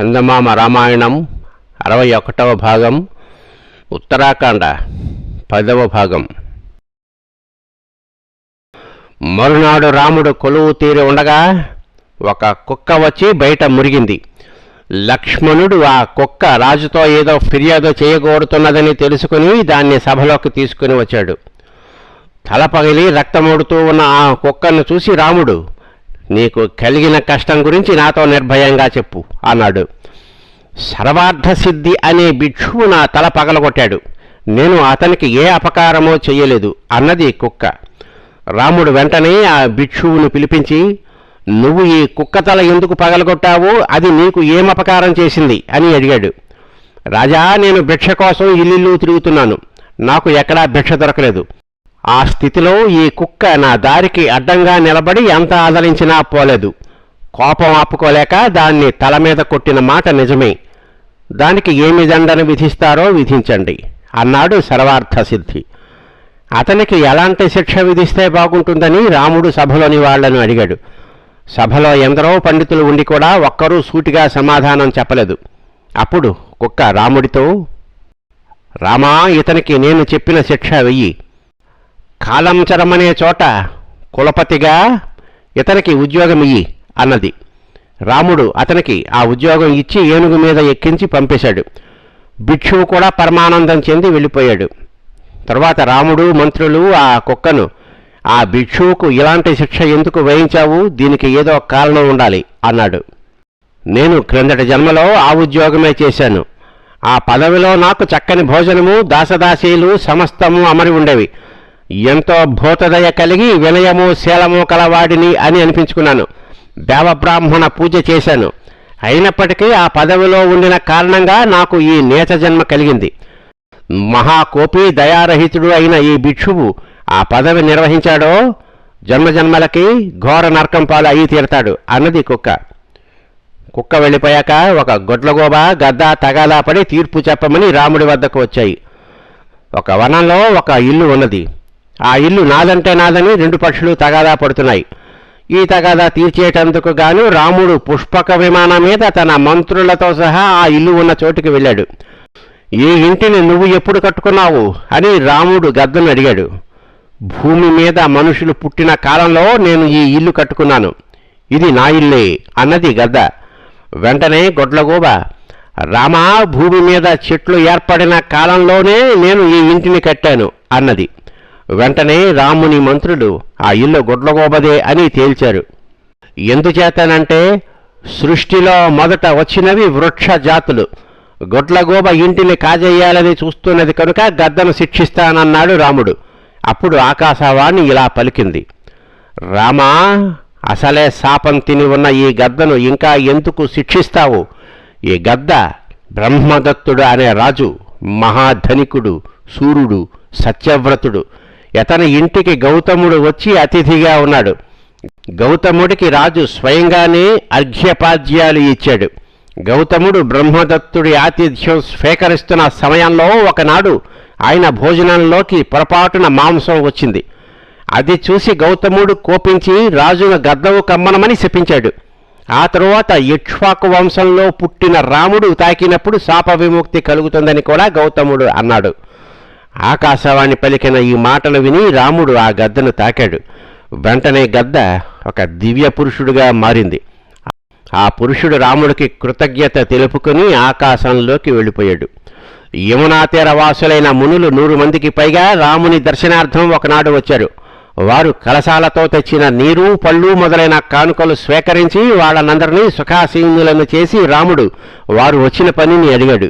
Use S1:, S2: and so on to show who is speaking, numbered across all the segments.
S1: చందమామ రామాయణం అరవై ఒకటవ భాగం ఉత్తరాఖండ పదవ భాగం. మరునాడు రాముడు కొలువు తీరి ఉండగా ఒక కుక్క వచ్చి బయట మురిగింది. లక్ష్మణుడు ఆ కుక్క రాజుతో ఏదో ఫిర్యాదు చేయకూడుతున్నదని తెలుసుకుని దాన్ని సభలోకి తీసుకుని వచ్చాడు. తల పగిలి రక్తమోడుతూ ఉన్న ఆ కుక్కను చూసి రాముడు నీకు కలిగిన కష్టం గురించి నాతో నిర్భయంగా చెప్పు అన్నాడు. సర్వార్థసిద్ధి అనే భిక్షువు నా తల పగలగొట్టాడు. నేను అతనికి ఏ అపకారమో చెయ్యలేదు అన్నది కుక్క. రాముడు వెంటనే ఆ భిక్షువును పిలిపించి నువ్వు ఈ కుక్క తల ఎందుకు పగలగొట్టావు అది నీకు ఏం అపకారం చేసింది? అని అడిగాడు. రాజా నేను భిక్ష కోసం ఇల్లు తిరుగుతున్నాను. నాకు ఎక్కడా భిక్ష దొరకలేదు. ఆ స్థితిలో ఈ కుక్క నా దారికి అడ్డంగా నిలబడి ఎంత ఆదరించినా పోలేదు. కోపం ఆపుకోలేక దాన్ని తల మీద కొట్టిన మాట నిజమే. దానికి ఏమి దండన విధిస్తారో విధించండి అన్నాడు సర్వార్థ సిద్ధి అతనికి ఎలాంటి శిక్ష విధిస్తే బాగుంటుందని రాముడు సభలోని వాళ్ళను అడిగాడు. సభలో ఎందరో పండితులు ఉండి కూడా ఒక్కరూ సూటిగా సమాధానం చెప్పలేదు. అప్పుడు కుక్క రాముడితో రామా ఇతనికి నేను చెప్పిన శిక్ష వెయ్యి. కాలంచరమనే చోట కులపతిగా ఇతనికి ఉద్యోగం ఇయ్యి అన్నది. రాముడు అతనికి ఆ ఉద్యోగం ఇచ్చి ఏనుగు మీద ఎక్కించి పంపేశాడు. భిక్షువు కూడా పరమానందం చెంది వెళ్ళిపోయాడు. తర్వాత రాముడు మంత్రులు ఆ కుక్కను ఆ భిక్షువుకు ఇలాంటి శిక్ష ఎందుకు వేయించావు దీనికి ఏదో కారణం ఉండాలి అన్నాడు. నేను క్రిందటి జన్మలో ఆ ఉద్యోగమే చేశాను. ఆ పదవిలో నాకు చక్కని భోజనము దాసదాసీలు సమస్తము అమరి ఉండేవి. ఎంతో భూతదయ కలిగి వినయము శీలము కలవాడిని అని అనిపించుకున్నాను. దేవబ్రాహ్మణ పూజ చేశాను. అయినప్పటికీ ఆ పదవిలో ఉండిన కారణంగా నాకు ఈ నేత జన్మ కలిగింది. మహాకోపి దయారహితుడు అయిన ఈ భిక్షువు ఆ పదవి నిర్వహించాడో జన్మజన్మలకి ఘోర నరకం పాలు అయి తీరతాడు అన్నది కుక్క. కుక్క వెళ్ళిపోయాక ఒక గొడ్లగోబ గద్ద తగాదా పడి తీర్పు చెప్పమని రాముడి వద్దకు వచ్చాయి. ఒక వనంలో ఒక ఇల్లు ఉన్నది. ఆ ఇల్లు నాదంటే నాదని రెండు పక్షులు తగాదా పడుతున్నాయి. ఈ తగాదా తీర్చేటందుకు గాను రాముడు పుష్పక విమానం మీద తన మంత్రులతో సహా ఆ ఇల్లు ఉన్న చోటుకి వెళ్ళాడు. ఈ ఇంటిని నువ్వు ఎప్పుడు కట్టుకున్నావు? అని రాముడు గద్దను అడిగాడు. భూమి మీద మనుషులు పుట్టిన కాలంలో నేను ఈ ఇల్లు కట్టుకున్నాను. ఇది నా ఇల్లే అన్నది గద్ద. వెంటనే గొడ్లగోబ రామా భూమి మీద చెట్లు ఏర్పడిన కాలంలోనే నేను ఈ ఇంటిని కట్టాను అన్నది. వెంటనే రాముని మంత్రులు ఆ ఇల్లు గుడ్లగోబదే అని తేల్చారు. ఎందుచేతనంటే సృష్టిలో మొదట వచ్చినవి వృక్ష జాతులు. గొడ్లగోబ ఇంటిని కాజేయాలని చూస్తున్నది కనుక గద్దను శిక్షిస్తానన్నాడు రాముడు. అప్పుడు ఆకాశవాణి ఇలా పలికింది. రామా అసలే శాపం తిని ఉన్న ఈ గద్దను ఇంకా ఎందుకు శిక్షిస్తావు? ఈ గద్ద బ్రహ్మదత్తుడు అనే రాజు మహాధనికుడు సూర్యుడు సత్యవ్రతుడు. ఇతని ఇంటికి గౌతముడు వచ్చి అతిథిగా ఉన్నాడు. గౌతముడికి రాజు స్వయంగానే అర్ఘ్యపాద్యాలు ఇచ్చాడు. గౌతముడు బ్రహ్మదత్తుడి ఆతిథ్యం స్వీకరిస్తున్న సమయంలో ఒకనాడు ఆయన భోజనంలోకి పొరపాటున మాంసం వచ్చింది. అది చూసి గౌతముడు కోపించి రాజును గద్దవు కమ్మనమని శపించాడు. ఆ తరువాత ఇక్ష్వాకు వంశంలో పుట్టిన రాముడు తాకినప్పుడు శాప విముక్తి కలుగుతుందని కూడా గౌతముడు అన్నాడు. ఆకాశవాణి పలికిన ఈ మాటలు విని రాముడు ఆ గద్దను తాకాడు. వెంటనే గద్ద ఒక దివ్య పురుషుడుగా మారింది. ఆ పురుషుడు రాముడికి కృతజ్ఞత తెలుపుకుని ఆకాశంలోకి వెళ్ళిపోయాడు. యమునా వాసులైన మునులు నూరు మందికి పైగా రాముని దర్శనార్థం ఒకనాడు వచ్చారు. వారు కలశాలతో తెచ్చిన నీరు పళ్ళు మొదలైన కానుకలు స్వీకరించి వాళ్ళనందరినీ సుఖాసీనులను చేసి రాముడు వారు వచ్చిన పనిని అడిగాడు.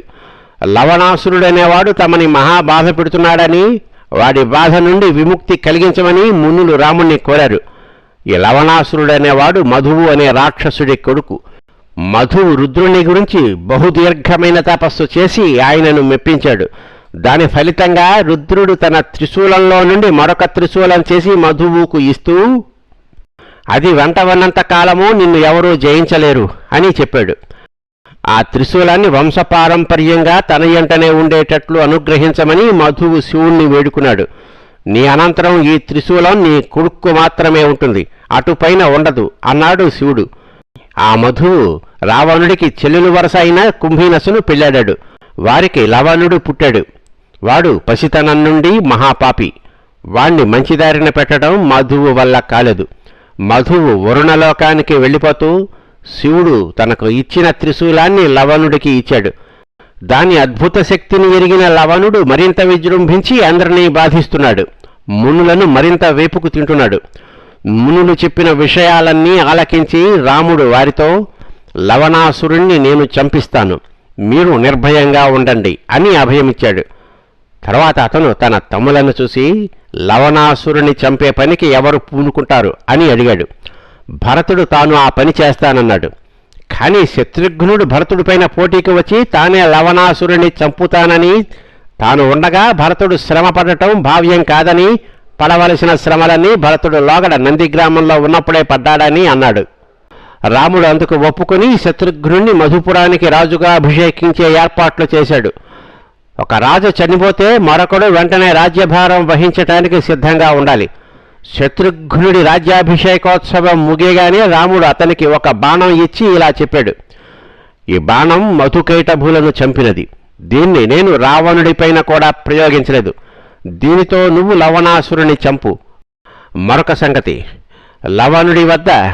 S1: లవణాసురుడనేవాడు తమని మహాబాధ పెడుతున్నాడని వాడి బాధ నుండి విముక్తి కలిగించమని మునులు రాముణ్ణి కోరారు. ఈ లవణాసురుడనేవాడు మధువు అనే రాక్షసుడి కొడుకు. మధువు రుద్రుని గురించి బహుదీర్ఘమైన తపస్సు చేసి ఆయనను మెప్పించాడు. దాని ఫలితంగా రుద్రుడు తన త్రిశూలంలో నుండి మరొక త్రిశూలం చేసి మధువుకు ఇస్తూ అది వెంట కాలము నిన్ను ఎవరూ జయించలేరు అని చెప్పాడు. ఆ త్రిశూలాన్ని వంశపారంపర్యంగా తన ఎంటనే ఉండేటట్లు అనుగ్రహించమని మధువు శివుణ్ణి వేడుకున్నాడు. నీ అనంతరం ఈ త్రిశూలం నీ కొడుక్కు మాత్రమే ఉంటుంది. అటుపైన ఉండదు అన్నాడు శివుడు. ఆ మధువు రావణుడికి చెల్లెలు వరస అయిన కుంభీనసును పెళ్ళాడాడు వారికి లవణుడు పుట్టాడు. వాడు పసితనం నుండి మహాపాపి. వాణ్ణి మంచిదారిన పెట్టడం మధువు వల్ల కాలేదు. మధువు వరుణలోకానికి వెళ్ళిపోతూ శివుడు తనకు ఇచ్చిన త్రిశూలాన్ని లవణుడికి ఇచ్చాడు. దాని అద్భుత శక్తిని ఎరిగిన లవణుడు మరింత విజృంభించి అందరినీ బాధిస్తున్నాడు. మునులను మరింత వేపుకు తింటున్నాడు. మునులు చెప్పిన విషయాలన్నీ ఆలకించి రాముడు వారితో లవణాసురుణ్ణి నేను చంపిస్తాను. మీరు నిర్భయంగా ఉండండి అని అభయమిచ్చాడు. తర్వాత అతను తన తమ్ములను చూసి లవణాసురుని చంపే పనికి ఎవరు పూనుకుంటారు? అని అడిగాడు. భరతుడు తాను ఆ పని చేస్తానన్నాడు. కానీ శత్రుఘ్నుడు భరతుడిపైన పోటీకి వచ్చి తానే లవణాసురుని చంపుతానని తాను ఉండగా భరతుడు శ్రమపడటం భావ్యం కాదని పడవలసిన శ్రమలన్నీ భరతుడు లోగడ నందిగ్రామంలో ఉన్నప్పుడే పడ్డాడని అన్నాడు. రాముడు అందుకు ఒప్పుకొని శత్రుఘ్నుణ్ణి మధుపురానికి రాజుగా అభిషేకించే ఏర్పాట్లు చేశాడు. ఒక రాజు చనిపోతే మరొకడు వెంటనే రాజ్యభారం వహించటానికి సిద్ధంగా ఉండాలి. శత్రుఘ్నుడి రాజ్యాభిషేకోత్సవం ముగియగానే రాముడు అతనికి ఒక బాణం ఇచ్చి ఇలా చెప్పాడు ఈ బాణం మధుకైటభులను చంపినది. దీన్ని నేను రావణుడిపైన కూడా ప్రయోగించలేదు. దీనితో నువ్వు లవణాసురుని చంపు. మరొక సంగతి లవణుడి వద్ద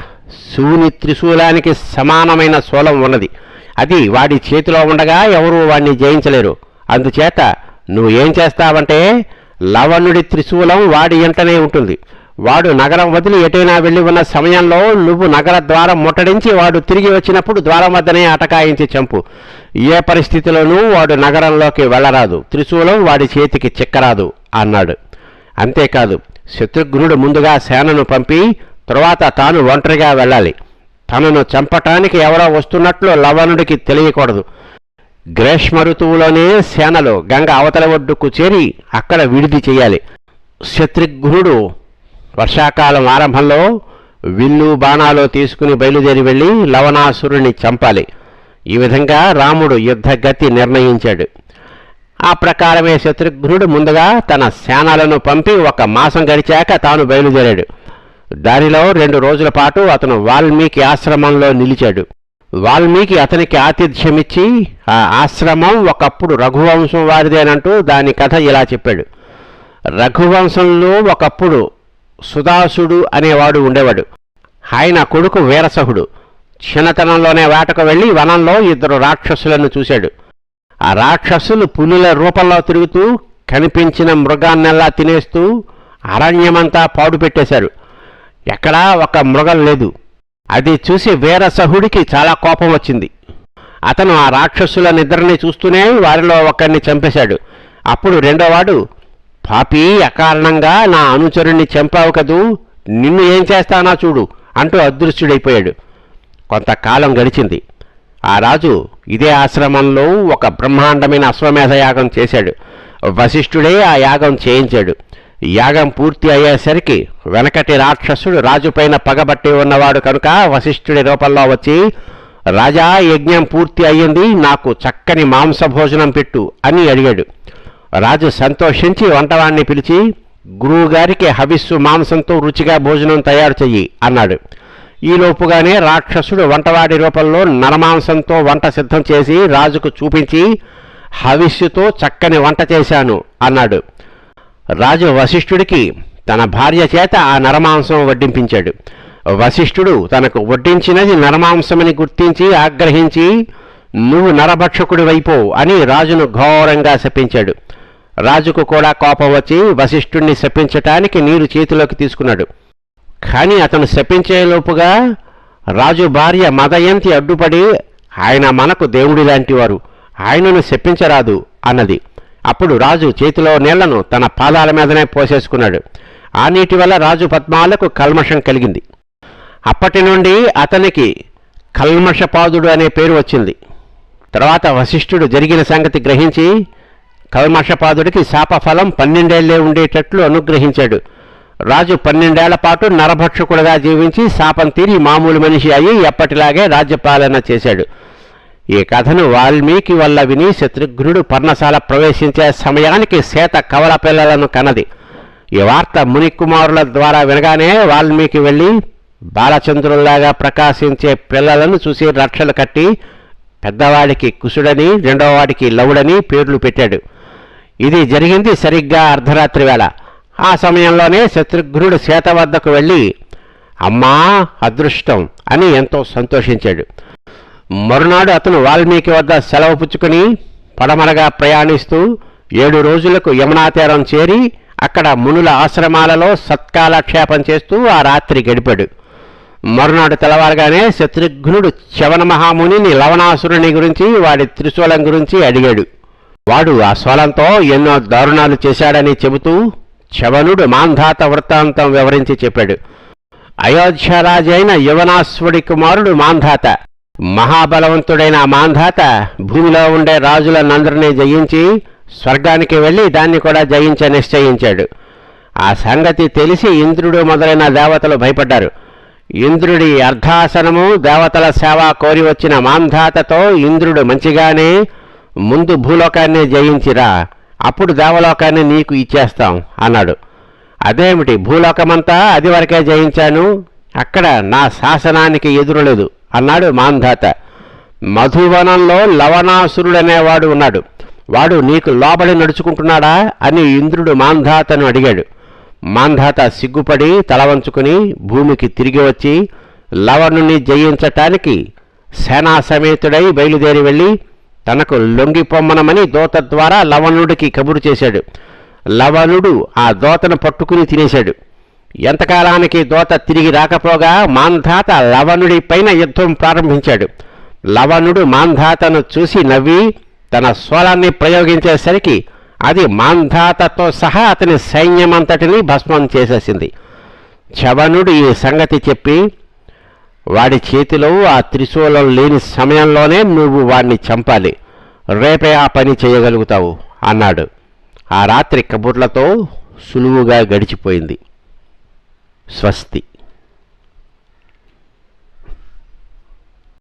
S1: శూని త్రిశూలానికి సమానమైన శూలం ఉన్నది. అది వాడి చేతిలో ఉండగా ఎవరూ వాణ్ణి జయించలేరు. అందుచేత నువ్వు ఏం చేస్తావంటే లవణుడి త్రిశూలం వాడి ఎంటనే ఉంటుంది. వాడు నగరం వదిలి ఎటైనా వెళ్ళి ఉన్న సమయంలో నువ్వు నగర ద్వారం ముట్టడించి వాడు తిరిగి వచ్చినప్పుడు ద్వారం వద్దనే అటకాయించి చంపు. ఏ పరిస్థితిలోనూ వాడు నగరంలోకి వెళ్ళరాదు. త్రిశూలం వాడి చేతికి చిక్కరాదు అన్నాడు. అంతేకాదు శత్రుఘ్నుడు ముందుగా సేనను పంపి తరువాత తాను ఒంటరిగా వెళ్ళాలి. తనను చంపటానికి ఎవరో వస్తున్నట్లు లవణుడికి తెలియకూడదు. గ్రీష్మ ఋతువులోనే సేనలు గంగ అవతల ఒడ్డుకు చేరి అక్కడ విడిది చేయాలి. శత్రుఘ్నుడు వర్షాకాలం ఆరంభంలో విల్లు బాణాలు తీసుకుని బయలుదేరి వెళ్ళి లవణాసురుని చంపాలి. ఈ విధంగా రాముడు యుద్ధగతి నిర్ణయించాడు. ఆ ప్రకారమే శత్రుఘ్నుడు ముందుగా తన సేనలను పంపి ఒక మాసం గడిచాక తాను బయలుదేరాడు. దారిలో రెండు రోజుల పాటు అతను వాల్మీకి ఆశ్రమంలో నిలిచాడు. వాల్మీకి అతనికి ఆతిథ్యమిచ్చి ఆ ఆశ్రమం ఒకప్పుడు రఘువంశం వారిదేనంటూ దాని కథ ఇలా చెప్పాడు. రఘువంశంలో ఒకప్పుడు సుధాసుడు అనేవాడు ఉండేవాడు. ఆయన కొడుకు వీరసహుడు. చిన్నతనంలోనే వేటకు వెళ్ళి వనంలో ఇద్దరు రాక్షసులను చూశాడు. ఆ రాక్షసులు పులుల రూపంలో తిరుగుతూ కనిపించిన మృగాన్నెల్లా తినేస్తూ అరణ్యమంతా పాడు పెట్టేశారు. ఎక్కడా ఒక మృగం లేదు. అది చూసి వీరసహుడికి చాలా కోపం వచ్చింది. అతను ఆ రాక్షసుల నిద్రని చూస్తూనే వారిలో ఒకరిని చంపేశాడు. అప్పుడు రెండోవాడు పాపి అకారణంగా నా అనుచరుణ్ణి చంపావు కదూ? నిన్ను ఏం చేస్తానా చూడు అంటూ అదృశ్యుడైపోయాడు. కొంతకాలం గడిచింది. ఆ రాజు ఇదే ఆశ్రమంలో ఒక బ్రహ్మాండమైన అశ్వమేధ యాగం చేశాడు. వశిష్ఠుడే ఆ యాగం చేయించాడు. యాగం పూర్తి అయ్యేసరికి వెనకటి రాక్షసుడు రాజుపైన పగబట్టి ఉన్నవాడు కనుక వశిష్ఠుడి రూపంలో వచ్చి రాజా యజ్ఞం పూర్తి అయ్యింది నాకు చక్కని మాంస భోజనం పెట్టు అని అడిగాడు. రాజు సంతోషించి వంటవాణ్ణి పిలిచి గురువుగారికి హవిస్సు మాంసంతో రుచిగా భోజనం తయారు చెయ్యి అన్నాడు. ఈలోపుగానే రాక్షసుడు వంటవాడి రూపంలో నరమాంసంతో వంట సిద్ధం చేసి రాజుకు చూపించి హవిస్సుతో చక్కని వంట చేశాను అన్నాడు. రాజు వశిష్ఠుడికి తన భార్య చేత ఆ నరమాంసం వడ్డింపించాడు. వశిష్ఠుడు తనకు వడ్డించినది నరమాంసమని గుర్తించి ఆగ్రహించి నువ్వు నరభక్షకుడి వైపో అని రాజును ఘోరంగా శపించాడు. రాజుకు కూడా కోపం వచ్చి వశిష్ఠుణ్ణి శపించటానికి నీరు చేతిలోకి తీసుకున్నాడు. కానీ అతను శపించేలోపుగా రాజు భార్య మదయంతి అడ్డుపడి ఆయన మనకు దేవుడి లాంటివారు ఆయనను శపించరాదు అన్నది. అప్పుడు రాజు చేతిలో నీళ్ళను తన పాదాల మీదనే పోసేసుకున్నాడు. ఆ నీటి వల్ల రాజు పద్మాలకు కల్మషం కలిగింది. అప్పటి నుండి అతనికి కల్మషపాదుడు అనే పేరు వచ్చింది. తర్వాత వశిష్ఠుడు జరిగిన సంగతి గ్రహించి కల్మషపాదుడికి శాపఫలం పన్నెండేళ్ళే ఉండేటట్లు అనుగ్రహించాడు. రాజు పన్నెండేళ్ళ పాటు నరభక్షకుడుగా జీవించి శాపం తీరి మామూలు మనిషి అయి ఎప్పటిలాగే రాజ్యపాలన చేశాడు. ఈ కథను వాల్మీకి వల్ల విని శత్రుఘ్నుడు పర్ణశాల ప్రవేశించే సమయానికి సీత కవల పిల్లలను కన్నది. ఈ వార్త మునికుమారుల ద్వారా వినగానే వాల్మీకి వెళ్ళి బాలచంద్రుల్లాగా ప్రకాశించే పిల్లలను చూసి రక్షలు కట్టి పెద్దవాడికి కుసుడని రెండోవాడికి లవుడని పేర్లు పెట్టాడు. ఇది జరిగింది సరిగ్గా అర్ధరాత్రి వేళ. ఆ సమయంలోనే శత్రుఘ్నుడు సీత వద్దకు వెళ్ళి అమ్మా అదృష్టం అని ఎంతో సంతోషించాడు. మరునాడు అతను వాల్మీకి వద్ద సెలవు పుచ్చుకుని పడమరగా ప్రయాణిస్తూ ఏడు రోజులకు యమునా తీరం చేరి అక్కడ మునుల ఆశ్రమాలలో సత్కాలక్షేపం చేస్తూ ఆ రాత్రి గడిపాడు. మరునాడు తెల్లవారుగానే శత్రుఘ్నుడు చవన మహామునిని లవణాసురుని గురించి వాడి త్రిశూలం గురించి అడిగాడు. వాడు ఆ స్వలంతో ఎన్నో దారుణాలు చేశాడని చెబుతూ చవనుడు మాంధాత వృత్తాంతం వివరించి చెప్పాడు. అయోధ్యరాజైన యువనాశ్వడి కుమారుడు మాంధాత మహాబలవంతుడైన మాంధాత భూమిలో ఉండే రాజులనందరినీ జయించి స్వర్గానికి వెళ్ళి దాన్ని కూడా జయించ నిశ్చయించాడు. ఆ సంగతి తెలిసి ఇంద్రుడు మొదలైన దేవతలు భయపడ్డారు. ఇంద్రుడి అర్ధాసనము దేవతల సేవ కోరి వచ్చిన మాంధాతతో ఇంద్రుడు మంచిగానే ముందు భూలోకాన్ని జయించిరా అప్పుడు దేవలోకాన్ని నీకు ఇచ్చేస్తాం అన్నాడు. అదేమిటి భూలోకమంతా అది వరకే జయించాను? అక్కడ నా శాసనానికి ఎదురలేదు అన్నాడు మాంధాత. మధువనంలో లవణాసురుడనేవాడు ఉన్నాడు. వాడు నీకు లోబడి నడుచుకుంటున్నాడా అని ఇంద్రుడు మాంధాతను అడిగాడు. మాంధాత సిగ్గుపడి తలవంచుకుని భూమికి తిరిగి వచ్చి లవణుని జయించటానికి సేనా సమేతుడై బయలుదేరి వెళ్ళి తనకు లొంగిపొమ్మనమని దోత ద్వారా లవణుడికి కబురు చేశాడు. లవణుడు ఆ దోతను పట్టుకుని తినేశాడు. ఎంతకాలానికి దోత తిరిగి రాకపోగా మాంధాత లవణుడి పైన యుద్ధం ప్రారంభించాడు. లవణుడు మాంధాతను చూసి నవ్వి తన స్వరాన్ని ప్రయోగించేసరికి అది మాంధాతతో సహా అతని సైన్యమంతటిని భస్మం చేసేసింది. చవనుడు ఈ సంగతి చెప్పి వాడి చేతిలో ఆ త్రిశూలం లేని సమయంలోనే నువ్వు వాడిని చంపాలి. రేపే ఆ పని చేయగలుగుతావు అన్నాడు. ఆ రాత్రి కబుర్లతో సులువుగా గడిచిపోయింది. స్వస్తి.